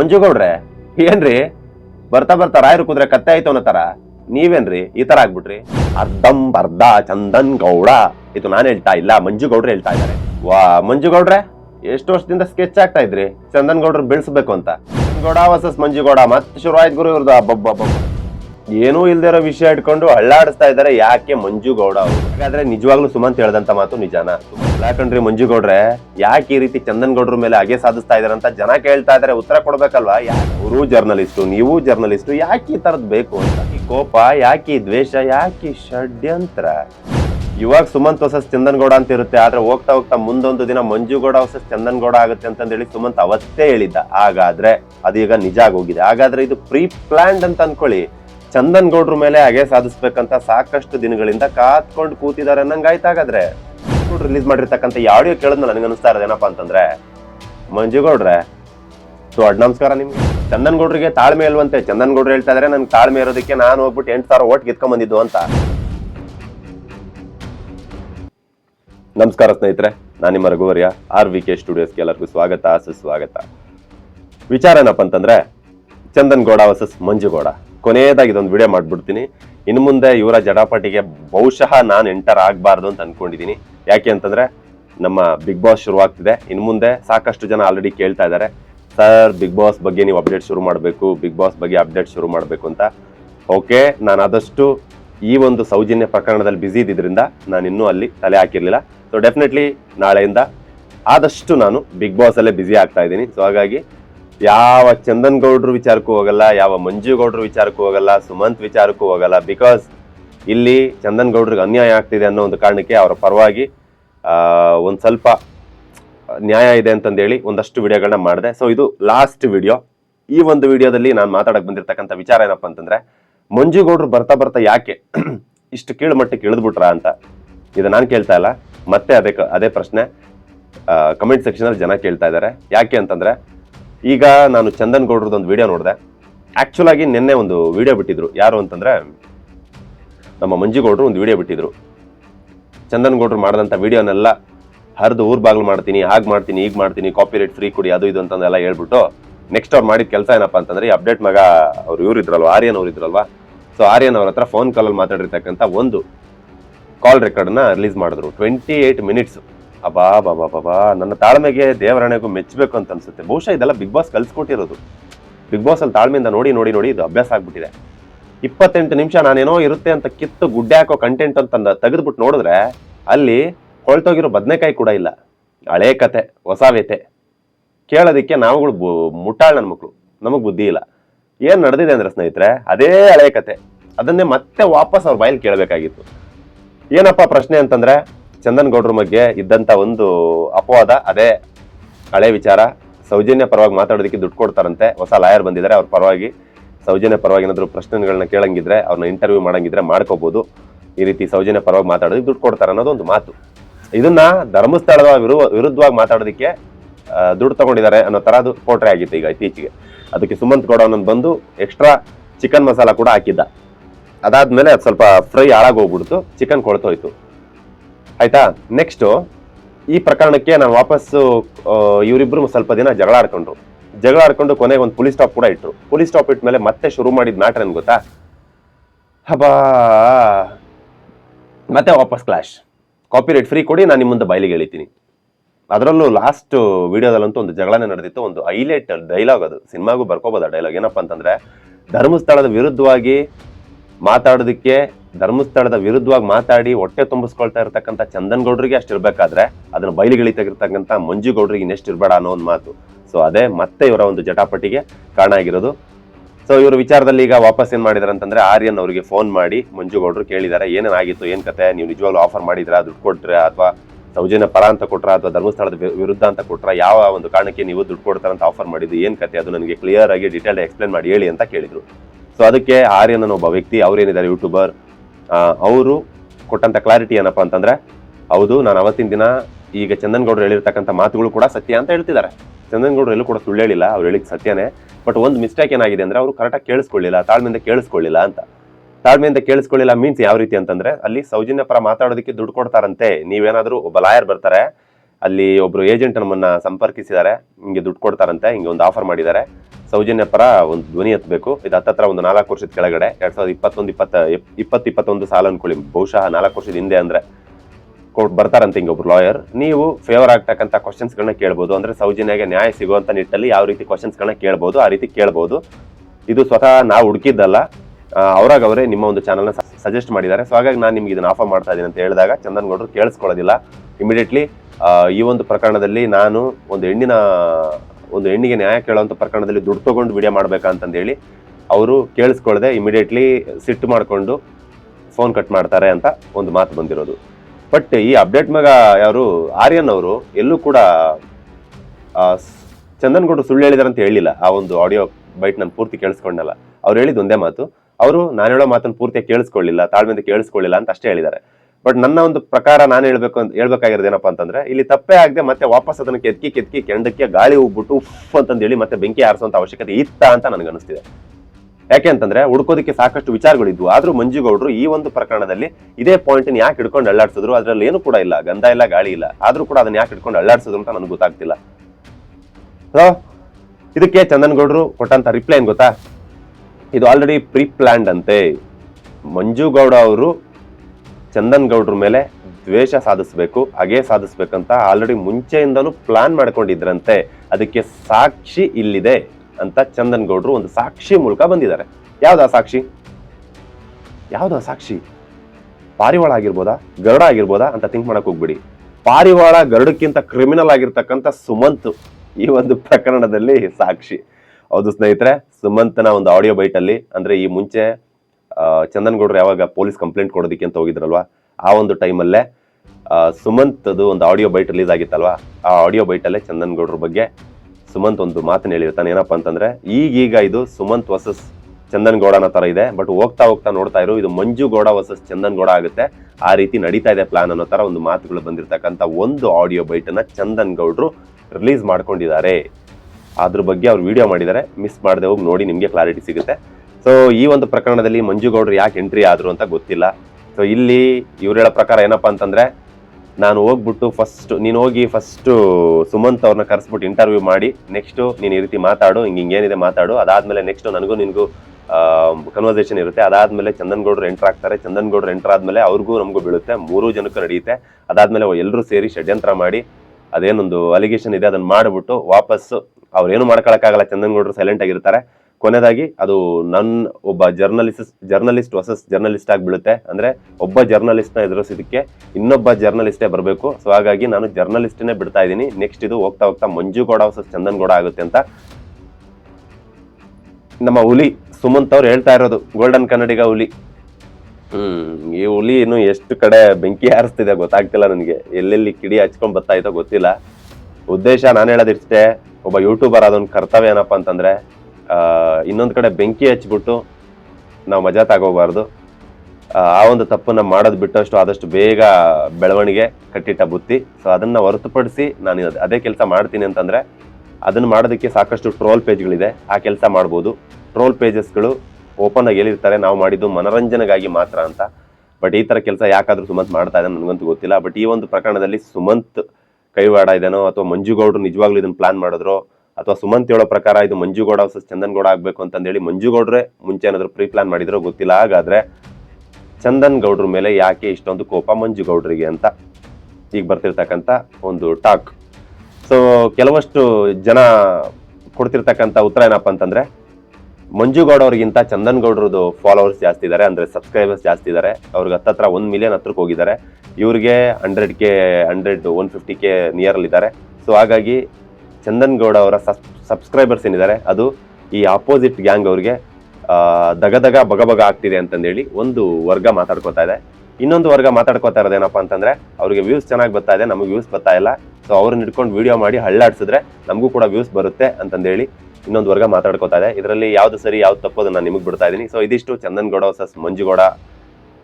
ಮಂಜುಗೌಡ್ರೆ, ಏನ್ರಿ? ಬರ್ತಾ ಬರ್ತಾ ರಾಯರು ಕುದ್ರೆ ಕತ್ತೆ ಆಯ್ತು ಅನ್ನೋ ತರ. ನೀವೇನ್ರಿ? ಈ ತರ ಆಗ್ಬಿಟ್ರಿ. ಅರ್ಧಂ ಬರ್ಧ ಚಂದನ್ ಗೌಡ. ಇದು ನಾನು ಹೇಳ್ತಾ ಇಲ್ಲ, ಮಂಜುಗೌಡ್ರೆ ಹೇಳ್ತಾ ಇದ್ದಾರೆ. ವಾ, ಮಂಜುಗೌಡ್ರೆ, ಎಷ್ಟು ವರ್ಷದಿಂದ ಸ್ಕೆಚ್ ಆಗ್ತಾ ಇದ್ರಿ? ಚಂದನ್ ಗೌಡ್ರು ಬೆಳೆಸ್ಬೇಕು ಅಂತ. ಗೌಡ ವರ್ಸಸ್ ಮಂಜುಗೌಡ, ಮತ್ತೆ ಶುರು ಆಯ್ತು ಗುರು ಇವ್ರದ್ದು ಏನೂ ಇಲ್ದಿರೋ ವಿಷಯ ಇಟ್ಕೊಂಡು ಹಳ್ಳಾಡಿಸ್ತಾ ಇದ್ದಾರೆ ಯಾಕೆ ಮಂಜು ಗೌಡ ಅವರು? ಹಾಗಾದ್ರೆ ನಿಜವಾಗ್ಲೂ ಸುಮಂತ್ ಹೇಳ್ದಂತ ಮಾತು ನಿಜಾನ? ಯಾಕಂಡ್ರಿ ಮಂಜು ಗೌಡ್ರೆ ಯಾಕೆ ಈ ರೀತಿ ಚಂದನ್ ಗೌಡ್ರ ಮೇಲೆ ಹಾಗೆ ಸಾಧಿಸ್ತಾ ಇದಾರೆ ಅಂತ ಜನ ಕೇಳ್ತಾ ಇದಾರೆ ಉತ್ತರ ಕೊಡ್ಬೇಕಲ್ವಾ? ಅವರು ಜರ್ನಲಿಸ್ಟು, ನೀವು ಜರ್ನಲಿಸ್ಟು, ಯಾಕೆ ಈ ತರದ್ ಬೇಕು ಅಂತ? ಈ ಕೋಪ, ಯಾಕೆ ದ್ವೇಷ, ಯಾಕೆ ಷಡ್ಯಂತ್ರ? ಇವಾಗ ಸುಮಂತ್ ವಸಸ್ ಚಂದನ್ ಗೌಡ ಅಂತ ಇರುತ್ತೆ, ಆದ್ರೆ ಹೋಗ್ತಾ ಹೋಗ್ತಾ ಮುಂದೊಂದು ದಿನ ಮಂಜು ಗೌಡ ಹೊಸಸ್ ಚಂದನ್ ಗೌಡ ಆಗುತ್ತೆ ಅಂತಂದೇಳಿ ಸುಮಂತ್ ಅವತ್ತೇ ಹೇಳಿದ್ದ. ಹಾಗಾದ್ರೆ ಅದೀಗ ನಿಜ ಆಗೋಗಿದೆ. ಹಾಗಾದ್ರೆ ಇದು ಪ್ರೀ ಪ್ಲಾನ್ಡ್ ಅಂತ ಅನ್ಕೊಳ್ಳಿ. ಚಂದನ್ ಗೌಡ್ರ ಮೇಲೆ ಹಾಗೆ ಸಾಧಿಸ್ಬೇಕಂತ ಸಾಕಷ್ಟು ದಿನಗಳಿಂದ ಕಾತ್ಕೊಂಡು ಕೂತಿದ್ದಾರೆ. ನಂಗೆ ಆಯ್ತಾಗಾದ್ರೆ. ರಿಲೀಸ್ ಮಾಡಿರ್ತಕ್ಕಂಥ ಯಾವ್ಯೋ ಕೇಳಿದ್ನ ನನಗೆ ಅನಿಸ್ತಾ ಇರೋದು ಅಂತಂದ್ರೆ ಮಂಜು ಗೌಡ್ರೆ ಅಡ್ ನಮಸ್ಕಾರ ನಿಮ್ಗೆ. ಚಂದನ್ ಗೌಡ್ರಿಗೆ ತಾಳ್ಮೆ ಇಲ್ವಂತೆ. ಚಂದನ್ ಗೌಡ್ರು ಹೇಳ್ತಾ ಇದ್ರೆ ನನ್ಗೆ ತಾಳ್ಮೆ ಇರೋದಕ್ಕೆ ನಾನು ಹೋಗ್ಬಿಟ್ಟು ಎಂಟು ಸಾವಿರ ಓಟ್ ಗೆತ್ಕೊಂಡ್ ಬಂದಿದ್ದು ಅಂತ. ನಮಸ್ಕಾರ ಸ್ನೇಹಿತರೆ, ನಾನು ನಿಮ್ಮ ರಘುವರ್ಯ ಆರ್ ವಿ ಕೆ ಸ್ಟುಡಿಯೋಸ್ಗೆ ಎಲ್ಲರಿಗೂ ಸ್ವಾಗತ, ಸುಸ್ವಾಗತ. ವಿಚಾರ ಏನಪ್ಪ ಅಂತಂದ್ರೆ ಚಂದನ್ ಗೌಡ ವರ್ಸಸ್ ಮಂಜು ಗೌಡ ಕೊನೆಯದಾಗಿ ಇದೊಂದು ವಿಡಿಯೋ ಮಾಡ್ಬಿಡ್ತೀನಿ. ಇನ್ನು ಮುಂದೆ ಇವರ ಜಟಾಪಟಿಗೆ ಬಹುಶಃ ನಾನು ಎಂಟರ್ ಆಗಬಾರ್ದು ಅಂತ ಅಂದ್ಕೊಂಡಿದ್ದೀನಿ ಯಾಕೆ ಅಂತಂದ್ರೆ ನಮ್ಮ ಬಿಗ್ ಬಾಸ್ ಶುರುವಾಗ್ತಿದೆ. ಇನ್ನು ಮುಂದೆ ಸಾಕಷ್ಟು ಜನ ಆಲ್ರೆಡಿ ಕೇಳ್ತಾ ಇದ್ದಾರೆ. ಸರ್ ಬಿಗ್ ಬಾಸ್ ಬಗ್ಗೆ ನೀವು ಅಪ್ಡೇಟ್ ಶುರು ಮಾಡಬೇಕು ಬಿಗ್ ಬಾಸ್ ಬಗ್ಗೆ ಅಪ್ಡೇಟ್ ಶುರು ಮಾಡಬೇಕು ಅಂತ. ಓಕೆ ನಾನು ಆದಷ್ಟು ಈ ಒಂದು ಸೌಜನ್ಯ ಪ್ರಕರಣದಲ್ಲಿ ಬ್ಯುಸಿ ಇದ್ದಿದ್ದರಿಂದ ನಾನು ಇನ್ನೂ ಅಲ್ಲಿ ತಲೆ ಹಾಕಿರಲಿಲ್ಲ. ಸೊ ಡೆಫಿನೆಟ್ಲಿ ನಾಳೆಯಿಂದ ಆದಷ್ಟು ನಾನು ಬಿಗ್ ಬಾಸಲ್ಲೇ ಬ್ಯುಸಿ ಆಗ್ತಾ ಇದ್ದೀನಿ. ಸೊ ಹಾಗಾಗಿ ಯಾವ ಚಂದನ್ ಗೌಡ್ರ ವಿಚಾರಕ್ಕೂ ಹೋಗಲ್ಲ, ಯಾವ ಮಂಜು ಗೌಡ್ರ ವಿಚಾರಕ್ಕೂ ಹೋಗಲ್ಲ, ಸುಮಂತ್ ವಿಚಾರಕ್ಕೂ ಹೋಗಲ್ಲ. ಬಿಕಾಸ್ ಇಲ್ಲಿ ಚಂದನ್ ಗೌಡ್ರಿಗೆ ಅನ್ಯಾಯ ಆಗ್ತಿದೆ ಅನ್ನೋ ಒಂದು ಕಾರಣಕ್ಕೆ ಅವರ ಪರವಾಗಿ ಒಂದು ಸ್ವಲ್ಪ ನ್ಯಾಯ ಇದೆ ಅಂತಂದೇಳಿ ಒಂದಷ್ಟು ವಿಡಿಯೋಗಳನ್ನ ಮಾಡಿದೆ. ಸೊ ಇದು ಲಾಸ್ಟ್ ವಿಡಿಯೋ ಈ ಒಂದು ವಿಡಿಯೋದಲ್ಲಿ ನಾನು ಮಾತಾಡಕ್ಕೆ ಬಂದಿರತಕ್ಕಂಥ ವಿಚಾರ ಏನಪ್ಪ ಅಂತಂದ್ರೆ, ಮಂಜು ಗೌಡ್ರು ಬರ್ತಾ ಬರ್ತಾ ಯಾಕೆ ಇಷ್ಟು ಕೀಳು ಮಟ್ಟಕ್ಕೆ ಇಳಿದ್ಬಿಟ್ರ ಅಂತ ಇದು ನಾನು ಕೇಳ್ತಾ ಇಲ್ಲ. ಮತ್ತೆ ಅದೇ ಅದೇ ಪ್ರಶ್ನೆ ಕಮೆಂಟ್ ಸೆಕ್ಷನಲ್ಲಿ ಜನ ಕೇಳ್ತಾ ಇದ್ದಾರೆ ಯಾಕೆ ಅಂತಂದ್ರೆ ಈಗ ನಾನು ಚಂದನ್ ಗೌಡ್ರದ್ದು ಒಂದು ವಿಡಿಯೋ ನೋಡಿದೆ. ಆಕ್ಚುಲ್ ಆಗಿ ನಿನ್ನೆ ಒಂದು ವಿಡಿಯೋ ಬಿಟ್ಟಿದ್ರು. ಯಾರು ಅಂತಂದ್ರೆ ನಮ್ಮ ಮಂಜು ಗೌಡ್ರು ಒಂದು ವಿಡಿಯೋ ಬಿಟ್ಟಿದ್ರು. ಚಂದನ್ ಗೌಡ್ರು ಮಾಡಿದಂಥ ವಿಡಿಯೋನೆಲ್ಲ ಹರಿದು ಊರ್ ಬಾಗ್ಲು ಮಾಡ್ತೀನಿ, ಹಾಗೆ ಮಾಡ್ತೀನಿ ಈಗ ಮಾಡ್ತೀನಿ ಕಾಪಿ ರೇಟ್ ಫ್ರೀ ಕೊಡಿ, ಅದು ಇದು ಅಂತಂದೆಲ್ಲ ಹೇಳ್ಬಿಟ್ಟು ನೆಕ್ಸ್ಟ್ ಅವ್ರು ಮಾಡಿದ ಕೆಲಸ ಏನಪ್ಪ ಅಂತಂದ್ರೆ ಈ ಅಪ್ಡೇಟ್ ಮಗ ಅವ್ರು ಇವ್ರು ಇದ್ರಲ್ವಾ, ಆರ್ಯನ್ ಅವ್ರು ಇದ್ರಲ್ವಾ. ಸೊ ಆರ್ಯನ್ ಅವ್ರ ಹತ್ರ ಫೋನ್ ಕಾಲಲ್ಲಿ ಮಾತಾಡಿರ್ತಕ್ಕಂಥ ಒಂದು ಕಾಲ್ ರೆಕಾರ್ಡನ್ನ ರಿಲೀಸ್ ಮಾಡಿದ್ರು. ಟ್ವೆಂಟಿ ಏಯ್ಟ್ ಮಿನಿಟ್ಸ್ ಅಬಾ ಬಾಬಾ ಬಾಬಾ ನನ್ನ ತಾಳ್ಮೆಗೆ ದೇವರಣೆಗೂ ಮೆಚ್ಚಬೇಕು ಅಂತ ಅನ್ಸುತ್ತೆ. ಬಹುಶಃ ಇದೆಲ್ಲ ಬಿಗ್ ಬಾಸ್ ಕಲ್ಸ್ಕೊಟ್ಟಿರೋದು ಬಿಗ್ ಬಾಸ್ ಅಲ್ಲಿ ತಾಳ್ಮೆಯಿಂದ ನೋಡಿ ನೋಡಿ ನೋಡಿ ಇದು ಅಭ್ಯಾಸ ಆಗ್ಬಿಟ್ಟಿದೆ. ಇಪ್ಪತ್ತೆಂಟು ನಿಮಿಷ ನಾನೇನೋ ಇರುತ್ತೆ ಅಂತ ಕಿತ್ತು ಗುಡ್ಡೆ ಹಾಕೋ ಕಂಟೆಂಟ್ ಅಂತ ತೆಗೆದ್ಬಿಟ್ಟು ನೋಡಿದ್ರೆ ಅಲ್ಲಿ ಕೊಳ್ತೋಗಿರೋ ಬದನೆಕಾಯಿ ಕೂಡ ಇಲ್ಲ. ಹಳೆ ಕತೆ, ಹೊಸ ವ್ಯತೆ ಕೇಳೋದಕ್ಕೆ ನಾವುಗಳು ಮುಟ್ಟಾಳ್ ನನ್ನ ಮಕ್ಕಳು ನಮಗೆ ಬುದ್ಧಿ ಇಲ್ಲ. ಏನು ನಡೆದಿದೆ ಅಂದರೆ ಸ್ನೇಹಿತರೆ, ಅದೇ ಹಳೆ ಕತೆ. ಅದನ್ನೇ ಮತ್ತೆ ವಾಪಸ್ ಅವ್ರ ಬಾಯಲ್ಲಿ ಕೇಳಬೇಕಾಗಿತ್ತು. ಏನಪ್ಪ ಪ್ರಶ್ನೆ ಅಂತಂದ್ರೆ ಚಂದನ್ ಗೌಡ್ರ ಬಗ್ಗೆ ಇದ್ದಂತ ಒಂದು ಅಪವಾದ, ಅದೇ ಹಳೆ ವಿಚಾರ. ಸೌಜನ್ಯ ಪರವಾಗಿ ಮಾತಾಡೋದಕ್ಕೆ ದುಡ್ಡು ಕೊಡ್ತಾರಂತೆ. ಹೊಸ ಲಾಯರ್ ಬಂದಿದ್ದಾರೆ, ಅವ್ರ ಪರವಾಗಿ. ಸೌಜನ್ಯ ಪರವಾಗಿ ಏನಾದರೂ ಪ್ರಶ್ನೆಗಳನ್ನ ಕೇಳಂಗಿದ್ರೆ ಅವ್ರನ್ನ ಇಂಟರ್ವ್ಯೂ ಮಾಡಂಗಿದ್ರೆ ಮಾಡ್ಕೋಬಹುದು ಈ ರೀತಿ ಸೌಜನ್ಯ ಪರವಾಗಿ ಮಾತಾಡೋದಕ್ಕೆ ದುಡ್ಡು ಕೊಡ್ತಾರೆ ಅನ್ನೋದು ಒಂದು ಮಾತು. ಇದನ್ನ ಧರ್ಮಸ್ಥಳದ ವಿರು, ವಿರುದ್ಧವಾಗಿ ಮಾತಾಡೋದಕ್ಕೆ ದುಡ್ಡು ತಗೊಂಡಿದ್ದಾರೆ ಅನ್ನೋ ತರ ಅದು ಪೋಟ್ರೆ ಆಗಿತ್ತು ಈಗ ಇತ್ತೀಚೆಗೆ. ಅದಕ್ಕೆ ಸುಮಂತ್ ಗೌಡ ಅನ್ನೋದು ಬಂದು ಎಕ್ಸ್ಟ್ರಾ ಚಿಕನ್ ಮಸಾಲ ಕೂಡ ಹಾಕಿದ್ದ. ಅದಾದ್ಮೇಲೆ ಅದು ಸ್ವಲ್ಪ ಫ್ರೈ ಹಾಳಾಗೋಗ್ಬಿಡ್ತು ಚಿಕನ್ ಕೊಳ್ತೋಯ್ತು. ಆಯ್ತಾ? ನೆಕ್ಸ್ಟ್ ಈ ಪ್ರಕರಣಕ್ಕೆ ನಾನು ವಾಪಸ್ಸು ಇವರಿಬ್ರು ಸ್ವಲ್ಪ ದಿನ ಜಗಳ ಆಡ್ಕೊಂಡ್ರು. ಜಗಳ ಆಡ್ಕೊಂಡು ಕೊನೆಗೆ ಒಂದು ಪೊಲೀಸ್ ಸ್ಟಾಪ್ ಕೂಡ ಇಟ್ಟರು ಪೊಲೀಸ್ ಸ್ಟಾಪ್ ಇಟ್ಟ ಮೇಲೆ ಮತ್ತೆ ಶುರು ಮಾಡಿದ ಮ್ಯಾಟರ್ ಏನು ಗೊತ್ತಾ? ಹಬಾ ಮತ್ತೆ ವಾಪಸ್ ಕ್ಲಾಶ್ ಕಾಪಿ ರೇಟ್ ಫ್ರೀ ಕೊಡಿ, ನಾನು ನಿಮ್ಮ ಮುಂದೆ ಬಯಲಿಗೆ ಎಳಿತೀನಿ ಅದರಲ್ಲೂ ಲಾಸ್ಟ್ ವಿಡಿಯೋದಲ್ಲಂತೂ ಒಂದು ಜಗಳನೇ ನಡೆದಿತ್ತು. ಒಂದು ಹೈಲೈಟ್ ಡೈಲಾಗ್ ಅದು. ಸಿನಿಮಾಗೂ ಬರ್ಕೋಬೋದು ಆ ಡೈಲಾಗ್ ಏನಪ್ಪ ಅಂತಂದ್ರೆ, ಧರ್ಮಸ್ಥಳದ ವಿರುದ್ಧವಾಗಿ ಮಾತಾಡೋದಕ್ಕೆ ಧರ್ಮಸ್ಥಳದ ವಿರುದ್ಧವಾಗಿ ಮಾತಾಡಿ ಹೊಟ್ಟೆ ತುಂಬಿಸ್ಕೊಳ್ತಾ ಇರತಕ್ಕಂಥ ಚಂದನ್ ಗೌಡ್ರಿಗೆ ಅಷ್ಟು ಇರ್ಬೇಕಾದ್ರೆ ಅದನ್ನ ಬಯಲಿಗಳಿತಾಗಿರ್ತಕ್ಕಂಥ ಮಂಜು ಗೌಡ್ರಿಗೆ ಇನ್ನೆಷ್ಟು ಇರಬೇಡ ಅನ್ನೋ ಒಂದು ಮಾತು. ಸೊ ಅದೇ ಮತ್ತೆ ಇವರ ಒಂದು ಜಟಾಪಟಿಗೆ ಕಾರಣ ಆಗಿರೋದು. ಸೊ ಇವರ ವಿಚಾರದಲ್ಲಿ ಈಗ ವಾಪಸ್ ಏನ್ ಮಾಡಿದಾರೆ ಅಂತಂದ್ರೆ ಆರ್ಯನ್ ಅವರಿಗೆ ಫೋನ್ ಮಾಡಿ ಮಂಜುಗೌಡ್ರು ಕೇಳಿದ್ದಾರೆ ಏನೇನಾಗಿತ್ತು? ಏನ್ ಕತೆ? ನೀವು ನಿಜವಾಗ್ಲೂ ಆಫರ್ ಮಾಡಿದ್ರಾ? ದುಡ್ಡು ಕೊಟ್ರೆ ಅಥವಾ ಸೌಜನ್ಯ ಪರ ಅಂತ ಕೊಟ್ರ ಅಥವಾ ಧರ್ಮಸ್ಥಳದ ವಿರುದ್ಧ ಅಂತ ಕೊಟ್ರ? ಯಾವ ಒಂದು ಕಾರಣಕ್ಕೆ ನೀವು ದುಡ್ಡು ಕೊಡ್ತಾರ ಅಂತ ಆಫರ್ ಮಾಡಿದ್ದು? ಏನ್ ಕತೆ? ಅದು ನನಗೆ ಕ್ಲಿಯರ್ ಆಗಿ ಡೀಟೇಲ್ ಎಕ್ಸ್ಪ್ಲೇನ್ ಮಾಡಿ ಹೇಳಿ ಅಂತ ಕೇಳಿದ್ರು. ಸೊ ಅದಕ್ಕೆ ಆರ್ಯನ್ ಅನ್ನೋ ಒಬ್ಬ ವ್ಯಕ್ತಿ, ಅವ್ರೇನಿದ್ದಾರೆ ಯೂಟ್ಯೂಬರ್ ಅವರು ಕೊಟ್ಟಂತ ಕ್ಲಾರಿಟಿ ಏನಪ್ಪ ಅಂತಂದ್ರೆ, ಹೌದು, ನಾನು ಅವತ್ತಿನ ದಿನ ಈಗ ಚಂದನ್ಗೌಡರು ಹೇಳಿರ್ತಕ್ಕಂಥ ಮಾತುಗಳು ಕೂಡ ಸತ್ಯ ಅಂತ ಹೇಳ್ತಿದ್ದಾರೆ. ಚಂದನ್ಗೌಡರು ಎಲ್ಲೂ ಕೂಡ ಸುಳ್ಳು ಹೇಳಿಲ್ಲ, ಅವ್ರು ಹೇಳಿದ ಸತ್ಯನೇ. ಬಟ್ ಒಂದು ಮಿಸ್ಟೇಕ್ ಏನಾಗಿದೆ ಅಂದ್ರೆ ಅವರು ಕರೆಕ್ಟಾಗಿ ಕೇಳಿಸ್ಕೊಳ್ಳಿಲ್ಲ, ತಾಳ್ಮೆಯಿಂದ ಕೇಳಿಸ್ಕೊಳ್ಳಿಲ್ಲ ಅಂತ. ತಾಳ್ಮೆಯಿಂದ ಕೇಳಿಸ್ಕೊಳ್ಳಿಲ್ಲ ಮೀನ್ಸ್ ಯಾವ ರೀತಿ ಅಂತಂದ್ರೆ, ಅಲ್ಲಿ ಸೌಜನ್ಯ ಪರ ಮಾತಾಡೋದಕ್ಕೆ ದುಡ್ಡು ಕೊಡ್ತಾರಂತೆ. ನೀವೇನಾದರೂ ಒಬ್ಬ ಲಾಯರ್ ಬರ್ತಾರೆ, ಅಲ್ಲಿ ಒಬ್ರು ಏಜೆಂಟ್ ನಮ್ಮನ್ನ ಸಂಪರ್ಕಿಸಿದ್ದಾರೆ, ಹಿಂಗೆ ದುಡ್ಡು ಕೊಡ್ತಾರಂತೆ, ಹಿಂಗೆ ಒಂದು ಆಫರ್ ಮಾಡಿದ್ದಾರೆ. ಸೌಜನ್ಯ ಪರ ಒಂದು ಧ್ವನಿ ಎತ್ತಬೇಕು. ಇದು ಹತ್ತತ್ರ ಒಂದು ನಾಲ್ಕು ವರ್ಷದ ಕೆಳಗಡೆ. ಎರಡ್ ಸಾವಿರದ ಇಪ್ಪತ್ತೊಂದು, ಇಪ್ಪತ್ತ ಇಪ್ಪತ್ತು ಇಪ್ಪತ್ತೊಂದು ಸಾಲ ಅನ್ಕೊಳ್ಳಿ ಬಹುಶಃ ನಾಲ್ಕು ವರ್ಷದ ಹಿಂದೆ ಅಂದ್ರೆ ಕೋರ್ಟ್ ಬರ್ತಾರಂತ ಹಿಂಗೊಬ್ರು ಲಾಯರ್ ನೀವು ಫೇವರ್ ಆಗ್ತಕ್ಕಂಥ ಕ್ವಶನ್ಸ್ಗಳನ್ನ ಕೇಳ್ಬೋದು. ಅಂದ್ರೆ ಸೌಜನ್ಯಗೆ ನ್ಯಾಯ ಸಿಗುವಂತ ನಿಟ್ಟಲ್ಲಿ ಯಾವ ರೀತಿ ಕ್ವಶನ್ಸ್ಗಳನ್ನ ಕೇಳ್ಬೋದು, ಆ ರೀತಿ ಕೇಳ್ಬೋದು. ಇದು ಸ್ವತಃ ನಾವು ಹುಡುಕಿದ್ದಲ್ಲ. ಅವ್ರಾಗ ಅವರೇ ನಿಮ್ಮ ಒಂದು ಚಾನಲ್ನ ಸಜೆಸ್ಟ್ ಮಾಡಿದ್ದಾರೆ. ಸೊ ಹಾಗಾಗಿ ನಾನು ನಿಮ್ಗೆ ಇದನ್ನ ಆಫರ್ ಮಾಡ್ತಾ ಇದ್ದೀನಿ ಅಂತ ಹೇಳಿದಾಗ ಚಂದನ್ ಗೌಡರು ಕೇಳಿಸ್ಕೊಳ್ಳೋದಿಲ್ಲ ಇಮಿಡಿಯೇಟ್ಲಿ ಈ ಒಂದು ಪ್ರಕರಣದಲ್ಲಿ ನಾನು ಒಂದು ಹೆಣ್ಣಿನ ಒಂದು ಹೆಣ್ಣಿಗೆ ನ್ಯಾಯ ಕೇಳುವಂಥ ಪ್ರಕರಣದಲ್ಲಿ ದುಡ್ಡು ತೊಗೊಂಡು ವಿಡಿಯೋ ಮಾಡ್ಬೇಕಂತಂದೇಳಿ ಅವರು ಕೇಳಿಸ್ಕೊಳ್ಳದೆ ಇಮಿಡಿಯೇಟ್ಲಿ ಸಿಟ್ಟು ಮಾಡಿಕೊಂಡು ಫೋನ್ ಕಟ್ ಮಾಡ್ತಾರೆ ಅಂತ ಒಂದು ಮಾತು ಬಂದಿರೋದು. ಬಟ್ ಈ ಅಪ್ಡೇಟ್ ಮಗ ಯಾರು ಆರ್ಯನ್ ಅವರು ಎಲ್ಲೂ ಕೂಡ ಚಂದನಗೌಡರು ಚಂದನ್ ಗೌಡ್ರು ಸುಳ್ಳು ಹೇಳಿದಾರೆ ಅಂತ ಹೇಳಿಲ್ಲ. ಆ ಒಂದು ಆಡಿಯೋ ಬೈಟ್ ನಾನು ಪೂರ್ತಿ ಕೇಳಿಸ್ಕೊಂಡಲ್ಲ. ಅವ್ರು ಹೇಳಿದ ಒಂದೇ ಮಾತು. ಅವರು ನಾನು ಹೇಳೋ ಮಾತನ್ನು ಪೂರ್ತಿ ಕೇಳಿಸ್ಕೊಳ್ಳಿಲ್ಲ, ತಾಳ್ಮೆಯಿಂದ ಕೇಳಿಸ್ಕೊಳ್ಳಿಲ್ಲ ಅಂತ ಅಷ್ಟೇ ಹೇಳಿದ್ದಾರೆ. ಬಟ್ ನನ್ನ ಒಂದು ಪ್ರಕಾರ ನಾನು ಹೇಳ್ಬೇಕು ಅಂತ ಹೇಳ್ಬೇಕಾಗಿರೋದು ಏನಪ್ಪ ಅಂತಂದ್ರೆ, ಇಲ್ಲಿ ತಪ್ಪೇ ಆಗದೆ ಮತ್ತೆ ವಾಪಸ್ ಅದನ್ನ ಕೆತ್ಕಿ ಕೆತ್ಕಿ, ಕೆಂಡಕ್ಕೆ ಗಾಳಿ ಹೋಗ್ಬಿಟ್ಟು ಉಫ್ ಅಂತಂದೇಳಿ ಮತ್ತೆ ಬೆಂಕಿ ಆರಿಸುವಂತ ಅವಶ್ಯಕತೆ ಇತ್ತ ಅಂತ ನನಗೆ ಅನಿಸ್ತಿದೆ ಯಾಕೆ ಅಂತಂದ್ರೆ ಹುಡ್ಕೋದಕ್ಕೆ ಸಾಕಷ್ಟು ವಿಚಾರಗಳಿದ್ವು. ಆದ್ರೂ ಮಂಜುಗೌಡರು ಈ ಒಂದು ಪ್ರಕರಣದಲ್ಲಿ ಇದೇ ಪಾಯಿಂಟ್ ಯಾಕೆ ಹಿಡ್ಕೊಂಡು ಅಳ್ಳಾಡ್ಸಿದ್ರು? ಅದ್ರಲ್ಲಿ ಏನು ಕೂಡ ಇಲ್ಲ. ಗಂಧ ಇಲ್ಲ, ಗಾಳಿ ಇಲ್ಲ. ಆದ್ರೂ ಕೂಡ ಅದನ್ನ ಯಾಕೆ ಹಿಡ್ಕೊಂಡು ಅಳ್ಳಾಡ್ಸಿದ್ರು ಅಂತ ನನಗೆ ಗೊತ್ತಾಗ್ತಿಲ್ಲ. ಇದಕ್ಕೆ ಚಂದನ್ ಗೌಡ್ರು ಕೊಟ್ಟಂತ ರಿಪ್ಲೈ ಏನ್ ಗೊತ್ತಾ? ಇದು ಆಲ್ರೆಡಿ ಪ್ರೀ ಪ್ಲಾನ್ಡ್ ಅಂತೆ. ಮಂಜುಗೌಡ ಅವರು ಚಂದನ್ ಗೌಡ್ರ ಮೇಲೆ ದ್ವೇಷ ಸಾಧಿಸ್ಬೇಕು, ಹಾಗೇ ಸಾಧಿಸ್ಬೇಕಂತ ಆಲ್ರೆಡಿ ಮುಂಚೆಯಿಂದಲೂ ಪ್ಲಾನ್ ಮಾಡ್ಕೊಂಡಿದ್ರಂತೆ. ಅದಕ್ಕೆ ಸಾಕ್ಷಿ ಇಲ್ಲಿದೆ ಅಂತ ಚಂದನ್ ಗೌಡ್ರು ಒಂದು ಸಾಕ್ಷಿ ಮೂಲಕ ಬಂದಿದ್ದಾರೆ. ಯಾವ್ದಾ ಸಾಕ್ಷಿ? ಯಾವ್ದಾ ಸಾಕ್ಷಿ? ಪಾರಿವಾಳ ಆಗಿರ್ಬೋದಾ? ಗರುಡ ಆಗಿರ್ಬೋದಾ ಅಂತ ಥಿಂಕ್ ಮಾಡಕ್ ಹೋಗ್ಬಿಡಿ. ಪಾರಿವಾಳ ಗರುಡಕ್ಕಿಂತ ಕ್ರಿಮಿನಲ್ ಆಗಿರ್ತಕ್ಕಂಥ ಸುಮಂತ್ ಈ ಒಂದು ಪ್ರಕರಣದಲ್ಲಿ ಸಾಕ್ಷಿ. ಹೌದು ಸ್ನೇಹಿತರೆ, ಸುಮಂತನ ಒಂದು ಆಡಿಯೋ ಬೈಟಲ್ಲಿ ಅಂದರೆ ಈ ಮುಂಚೆ ಚಂದನ್ ಗೌಡ್ರು ಯಾವಾಗ ಪೊಲೀಸ್ ಕಂಪ್ಲೇಂಟ್ ಕೊಡೋದಕ್ಕೆ ಅಂತ ಹೋಗಿದ್ರಲ್ವಾ? ಆ ಒಂದು ಟೈಮಲ್ಲೇ ಸುಮಂತ್ದು ಒಂದು ಆಡಿಯೋ ಬೈಟ್ ರಿಲೀಸ್ ಆಗಿತ್ತಲ್ವಾ? ಆ ಆಡಿಯೋ ಬೈಟಲ್ಲೇ ಚಂದನ್ ಗೌಡ್ರ ಬಗ್ಗೆ ಸುಮಂತ್ ಒಂದು ಮಾತನ್ನು ಹೇಳಿರ್ತಾನೆ. ಏನಪ್ಪ ಅಂತಂದ್ರೆ ಈಗೀಗ ಇದು ಸುಮಂತ್ ವರ್ಸಸ್ ಚಂದನ್ ಗೌಡನ ಥರ ಇದೆ ಬಟ್ ಹೋಗ್ತಾ ಹೋಗ್ತಾ ನೋಡ್ತಾ ಇರೋ, ಇದು ಮಂಜು ಗೌಡ ವರ್ಸಸ್ ಚಂದನ್ ಆಗುತ್ತೆ. ಆ ರೀತಿ ನಡೀತಾ ಇದೆ ಪ್ಲಾನ್ ಅನ್ನೋ ಥರ ಒಂದು ಮಾತುಗಳು ಬಂದಿರತಕ್ಕಂಥ ಒಂದು ಆಡಿಯೋ ಬೈಟನ್ನು ಚಂದನ್ ಗೌಡ್ರು ರಿಲೀಸ್ ಮಾಡ್ಕೊಂಡಿದ್ದಾರೆ. ಅದ್ರ ಬಗ್ಗೆ ಅವ್ರು ವಿಡಿಯೋ ಮಾಡಿದ್ದಾರೆ ಮಿಸ್ ಮಾಡದೆ ಹೋಗಿ ನೋಡಿ, ನಿಮಗೆ ಕ್ಲಾರಿಟಿ ಸಿಗುತ್ತೆ. ಸೊ ಈ ಒಂದು ಪ್ರಕರಣದಲ್ಲಿ ಮಂಜುಗೌಡರು ಯಾಕೆ ಎಂಟ್ರಿ ಆದರು ಅಂತ ಗೊತ್ತಿಲ್ಲ. ಸೊ ಇಲ್ಲಿ ಇವ್ರು ಹೇಳೋ ಪ್ರಕಾರ ಏನಪ್ಪ ಅಂತಂದರೆ, ನಾನು ಹೋಗ್ಬಿಟ್ಟು ಫಸ್ಟ್ ನೀನು ಹೋಗಿ ಫಸ್ಟು ಸುಮಂತ್ ಅವ್ರನ್ನ ಕರೆಸ್ಬಿಟ್ಟು ಇಂಟರ್ವ್ಯೂ ಮಾಡಿ ನೆಕ್ಸ್ಟು ನೀನು ಈ ರೀತಿ ಮಾತಾಡು, ಹಿಂಗೆ ಹಿಂಗೇನಿದೆ ಮಾತಾಡು, ಅದಾದಮೇಲೆ ನೆಕ್ಸ್ಟು ನನಗೂ ನಿನಗೂ ಕನ್ವರ್ಸೇಷನ್ ಇರುತ್ತೆ. ಅದಾದಮೇಲೆ ಚಂದನ್ ಗೌಡ್ರು ಎಂಟರ್ ಆಗ್ತಾರೆ. ಚಂದನ್ ಗೌಡ್ರು ಎಂಟರ್ ಆದ್ಮೇಲೆ ಅವ್ರಿಗೂ ನಮಗೂ ಬೀಳುತ್ತೆ. ಮೂರು ಜನಕ್ಕೂ ನಡೆಯುತ್ತೆ. ಅದಾದಮೇಲೆ ಎಲ್ಲರೂ ಸೇರಿ ಷಡ್ಯಂತ್ರ ಮಾಡಿ, ಅದೇನೊಂದು ಅಲಿಗೇಷನ್ ಇದೆ, ಅದನ್ನು ಮಾಡಿಬಿಟ್ಟು ವಾಪಸ್ಸು, ಅವ್ರೇನು ಮಾಡ್ಕೊಳಕ್ಕಾಗಲ್ಲ ಚಂದನ್ ಗೌಡ್ರು ಸೈಲೆಂಟ್ ಆಗಿರ್ತಾರೆ. ಕೊನೆಯದಾಗಿ ಅದು ನನ್ನ ಒಬ್ಬ ಜರ್ನಲಿಸ್ಟ್ ಜರ್ನಲಿಸ್ಟ್ ಹೊಸ ಜರ್ನಲಿಸ್ಟ್ ಆಗಿ ಬೀಳುತ್ತೆ. ಅಂದ್ರೆ ಒಬ್ಬ ಜರ್ನಲಿಸ್ಟ್ನ ಎದುರಿಸೋದಕ್ಕೆ ಇನ್ನೊಬ್ಬ ಜರ್ನಲಿಸ್ಟೇ ಬರಬೇಕು. ಸೊ ಹಾಗಾಗಿ ನಾನು ಜರ್ನಲಿಸ್ಟನ್ನೇ ಬಿಡ್ತಾ ಇದ್ದೀನಿ. ನೆಕ್ಸ್ಟ್ ಇದು ಹೋಗ್ತಾ ಹೋಗ್ತಾ ಮಂಜುಗೌಡ ಗೌಡ ಆಗುತ್ತೆ ಅಂತ ನಮ್ಮ ಹುಲಿ ಸುಮಂತ್ ಅವ್ರು ಹೇಳ್ತಾ ಇರೋದು ಗೋಲ್ಡನ್ ಕನ್ನಡಿಗ ಹುಲಿ. ಹ್ಮ್, ಈ ಹುಲಿ ಇನ್ನು ಎಷ್ಟು ಕಡೆ ಬೆಂಕಿ ಹಾರಿಸ್ತಿದೆ ಗೊತ್ತಾಗ್ತಿಲ್ಲ ನನಗೆ. ಎಲ್ಲೆಲ್ಲಿ ಕಿಡಿ ಹಚ್ಕೊಂಡ್ ಬರ್ತಾ ಗೊತ್ತಿಲ್ಲ. ಉದ್ದೇಶ ನಾನು ಹೇಳೋದಿಷ್ಟೇ, ಒಬ್ಬ ಯೂಟ್ಯೂಬರ್ ಅದೊಂದು ಕರ್ತವ್ಯ ಏನಪ್ಪಾ ಅಂತಂದ್ರೆ ಇನ್ನೊಂದ್ ಕಡೆ ಬೆಂಕಿ ಹಚ್ಚಿಬಿಟ್ಟು ನಾವು ಮಜಾ ತಗೋಬಾರ್ದು. ಆ ಒಂದು ತಪ್ಪನ್ನು ಮಾಡೋದು ಬಿಟ್ಟಷ್ಟು ಆದಷ್ಟು ಬೇಗ ಬೆಳವಣಿಗೆ, ಕಟ್ಟಿಟ್ಟ ಬುತ್ತಿ. ಸೊ ಅದನ್ನು ಹೊರತುಪಡಿಸಿ ನಾನು ಅದೇ ಕೆಲಸ ಮಾಡ್ತೀನಿ ಅಂತಂದರೆ ಅದನ್ನು ಮಾಡೋದಕ್ಕೆ ಸಾಕಷ್ಟು ಟ್ರೋಲ್ ಪೇಜ್ಗಳಿದೆ ಆ ಕೆಲಸ ಮಾಡ್ಬೋದು. ಟ್ರೋಲ್ ಪೇಜಸ್ಗಳು ಓಪನ್ ಆಗಿ ಹೇಳಿರ್ತಾರೆ ನಾವು ಮಾಡಿದ್ದು ಮನೋರಂಜನೆಗಾಗಿ ಮಾತ್ರ ಅಂತ. ಬಟ್ ಈ ಥರ ಕೆಲಸ ಯಾಕಾದರೂ ಸುಮಂತ್ ಮಾಡ್ತಾ ಇದ್ದಾನೆ ನನಗಂತೂ ಗೊತ್ತಿಲ್ಲ. ಬಟ್ ಈ ಒಂದು ಪ್ರಕರಣದಲ್ಲಿ ಸುಮಂತ್ ಕೈವಾಡ ಇದೇನೋ ಅಥವಾ ಮಂಜುಗೌಡರು ನಿಜವಾಗ್ಲೂ ಇದನ್ನು ಪ್ಲಾನ್ ಮಾಡಿದ್ರು ಅಥವಾ ಸುಮಂತ್ ಹೇಳೋ ಪ್ರಕಾರ ಇದು ಮಂಜುಗೌಡ ವರ್ಸಸ್ ಚಂದನ್ ಗೌಡ ಆಗ್ಬೇಕು ಅಂತಂದೇಳಿ ಮಂಜುಗೌಡ್ರೆ ಮುಂಚೆ ಏನಾದರೂ ಪ್ರೀ ಪ್ಲಾನ್ ಮಾಡಿದ್ರೋ ಗೊತ್ತಿಲ್ಲ. ಹಾಗಾದರೆ ಚಂದನ್ ಗೌಡ್ರ ಮೇಲೆ ಯಾಕೆ ಇಷ್ಟೊಂದು ಕೋಪ ಮಂಜುಗೌಡ್ರಿಗೆ ಅಂತ ಈಗ ಬರ್ತಿರ್ತಕ್ಕಂಥ ಒಂದು ಟಾಕ್ ಸೊ ಕೆಲವಷ್ಟು ಜನ ಕೊಡ್ತಿರ್ತಕ್ಕಂಥ ಉತ್ತರ ಏನಪ್ಪ ಅಂತಂದರೆ ಮಂಜುಗೌಡ ಅವ್ರಿಗಿಂತ ಚಂದನ್ ಗೌಡ್ರದ್ದು ಫಾಲೋವರ್ಸ್ ಜಾಸ್ತಿ ಇದ್ದಾರೆ ಅಂದರೆ ಸಬ್ಸ್ಕ್ರೈಬರ್ಸ್ ಜಾಸ್ತಿ ಇದ್ದಾರೆ ಅವ್ರಿಗೆ ಹತ್ತತ್ರ ಒಂದು ಮಿಲಿಯನ್ ಹತ್ರಕ್ಕೆ ಹೋಗಿದ್ದಾರೆ. ಇವ್ರಿಗೆ hundred K hundred one fifty K ನಿಯರಲ್ಲಿದ್ದಾರೆ so ಹಾಗಾಗಿ ಚಂದನ್ ಗೌಡ ಅವರ ಸಬ್ಸ್ಕ್ರೈಬರ್ಸ್ ಏನಿದ್ದಾರೆ, ಅದು ಈ ಆಪೋಸಿಟ್ ಗ್ಯಾಂಗ್ ಅವ್ರಿಗೆ ದಗದಗ ದಗ ದಗ ಬಗ ಬಗ ಆಗ್ತಿದೆ ಅಂತಂದೇಳಿ ಒಂದು ವರ್ಗ ಮಾತಾಡ್ಕೋತಾ ಇದೆ. ಇನ್ನೊಂದು ವರ್ಗ ಮಾತಾಡ್ಕೋತಾ ಇರೋದೇನಪ್ಪ ಅಂತಂದ್ರೆ, ಅವ್ರಿಗೆ ವ್ಯೂಸ್ ಚೆನ್ನಾಗಿ ಬರ್ತಾ ಇದೆ, ನಮಗೆ ವ್ಯೂಸ್ ಬರ್ತಾ ಇಲ್ಲ. ಸೊ ಅವ್ರನ್ನ ಹಿಡ್ಕೊಂಡು ವಿಡಿಯೋ ಮಾಡಿ ಹಳ್ಳಾಡ್ಸಿದ್ರೆ ನಮಗೂ ಕೂಡ ವ್ಯೂಸ್ ಬರುತ್ತೆ ಅಂತಂದೇಳಿ ಇನ್ನೊಂದು ವರ್ಗ ಮಾತಾಡ್ಕೋತಾ ಇದೆ. ಇದರಲ್ಲಿ ಯಾವ್ದು ಸರಿ, ಯಾವ್ದು ತಪ್ಪೋದು ನಾನು ನಿಮಗೆ ಬಿಡ್ತಾ ಇದ್ದೀನಿ ಸೊ ಇದಿಷ್ಟು ಚಂದನ್ ಗೌಡ ವರ್ಸಸ್ ಮಂಜುಗೌಡ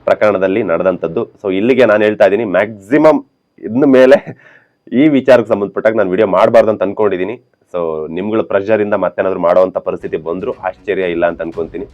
ಪ್ರಕರಣದಲ್ಲಿ ನಡೆದಂಥದ್ದು. ಸೊ ಇಲ್ಲಿಗೆ ನಾನು ಹೇಳ್ತಾ ಇದ್ದೀನಿ ಮ್ಯಾಕ್ಸಿಮಮ್ ಇನ್ನು ಮೇಲೆ ಈ ವಿಚಾರಕ್ಕೆ ಸಂಬಂಧಪಟ್ಟಾಗ ನಾನು ವಿಡಿಯೋ ಮಾಡಬಾರ್ದು ಅಂತ ಅನ್ಕೊಂಡಿದ್ದೀನಿ ಸೊ ನಿಮ್ಗಳ ಪ್ರೆಷರಿಂದ ಮತ್ತೇನಾದ್ರು ಮಾಡುವಂತ ಪರಿಸ್ಥಿತಿ ಬಂದರೂ, ಆಶ್ಚರ್ಯ ಇಲ್ಲ ಅಂತ ಅನ್ಕೊಂತೀನಿ.